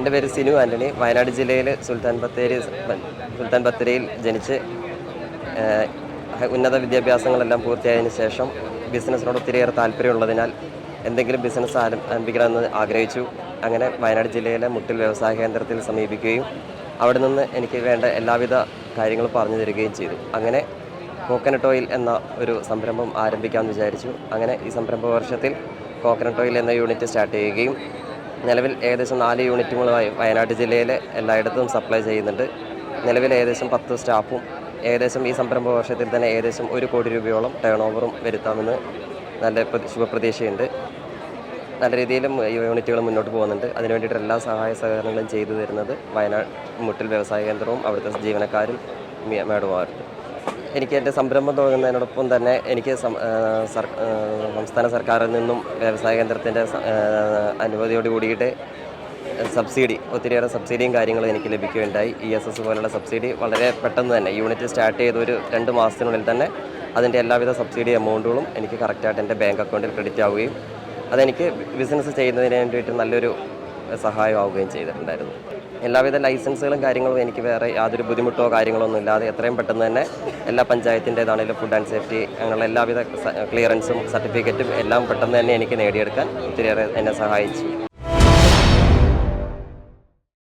എന്റെ പേര് സിനു ആന്റണി. വയനാട് ജില്ലയിൽ സുൽത്താൻ ബത്തേരി സുൽത്താൻ ബത്തേരിയിൽ ജനിച്ച് ഉന്നത വിദ്യാഭ്യാസങ്ങളെല്ലാം പൂർത്തിയായതിനു ശേഷം ബിസിനസ്സിനോട് ഒത്തിരിയേറെ താല്പര്യമുള്ളതിനാൽ എന്തെങ്കിലും ബിസിനസ് ആരംഭിക്കണമെന്ന് ആഗ്രഹിച്ചു. അങ്ങനെ വയനാട് ജില്ലയിലെ മുട്ടിൽ വ്യവസായ കേന്ദ്രത്തിൽ സമീപിക്കുകയും അവിടെ നിന്ന് എനിക്ക് വേണ്ട എല്ലാവിധ കാര്യങ്ങളും പറഞ്ഞു തരികയും ചെയ്തു. അങ്ങനെ കോക്കനട്ട് ഓയിൽ എന്ന ഒരു സംരംഭം ആരംഭിക്കാമെന്ന് വിചാരിച്ചു. അങ്ങനെ ഈ സംരംഭ വർഷത്തിൽ കോക്കനട്ട് ഓയിൽ എന്ന യൂണിറ്റ് സ്റ്റാർട്ട് ചെയ്യുകയും നിലവിൽ ഏകദേശം നാല് യൂണിറ്റുകളുമായി വയനാട് ജില്ലയിലെ എല്ലായിടത്തും സപ്ലൈ ചെയ്യുന്നുണ്ട്. നിലവിൽ ഏകദേശം പത്ത് സ്റ്റാഫും ഏകദേശം ഈ സംരംഭ വർഷത്തിൽ തന്നെ ഏകദേശം ഒരു കോടി രൂപയോളം ടേൺ ഓവറും വരുത്താമെന്ന് നല്ല പ്രതി- ശുഭപ്രതീക്ഷയുണ്ട്. നല്ല രീതിയിലും യൂണിറ്റുകൾ മുന്നോട്ട് പോകുന്നുണ്ട്. അതിന് വേണ്ടിയിട്ട് എല്ലാ സഹായ സഹകരണങ്ങളും ചെയ്തു തരുന്നത് വയനാട് മുട്ടിൽ വ്യവസായ കേന്ദ്രവും അവിടുത്തെ ജീവനക്കാരും മേഡവുമായിരുന്നു എനിക്ക് എന്റെ സംരംഭം തുടങ്ങുന്നതിനോടൊപ്പം തന്നെ എനിക്ക് സംസ്ഥാന സർക്കാരിൽ നിന്നും വ്യവസായ കേന്ദ്രത്തിന്റെ അനുമതിയോട് കൂടിയിട്ട് സബ്സിഡി ഒത്തിരിയേറെ സബ്സിഡിയും കാര്യങ്ങളും എനിക്ക് ലഭിക്കുകയുണ്ടായി. ഇ എസ് എസ് പോലുള്ള സബ്സിഡി വളരെ പെട്ടെന്ന് തന്നെ യൂണിറ്റ് സ്റ്റാർട്ട് ചെയ്ത ഒരു രണ്ട് മാസത്തിനുള്ളിൽ തന്നെ അതിന്റെ എല്ലാവിധ സബ്സിഡി എമൗണ്ടുകളും എനിക്ക് കറക്റ്റായിട്ട് എന്റെ ബാങ്ക് അക്കൗണ്ടിൽ ക്രെഡിറ്റ് ആവുകയും അതെനിക്ക് ബിസിനസ് ചെയ്യുന്നതിന് വേണ്ടിയിട്ട് നല്ലൊരു സഹായമാവുകയും ചെയ്തിട്ടുണ്ടായിരുന്നു. എല്ലാവിധ ലൈസൻസുകളും കാര്യങ്ങളും എനിക്ക് വേറെ യാതൊരു ബുദ്ധിമുട്ടോ കാര്യങ്ങളോ ഒന്നും ഇല്ലാതെ എത്രയും പെട്ടെന്ന് തന്നെ എല്ലാ പഞ്ചായത്തിന്റെതാണെങ്കിലും ഫുഡ് ആൻഡ് സേഫ്റ്റി അങ്ങനെയുള്ള എല്ലാവിധ ക്ലിയറൻസും സർട്ടിഫിക്കറ്റും എല്ലാം പെട്ടെന്ന് തന്നെ എനിക്ക് നേടിയെടുക്കാൻ ഒത്തിരിയേറെ എന്നെ സഹായിച്ചു.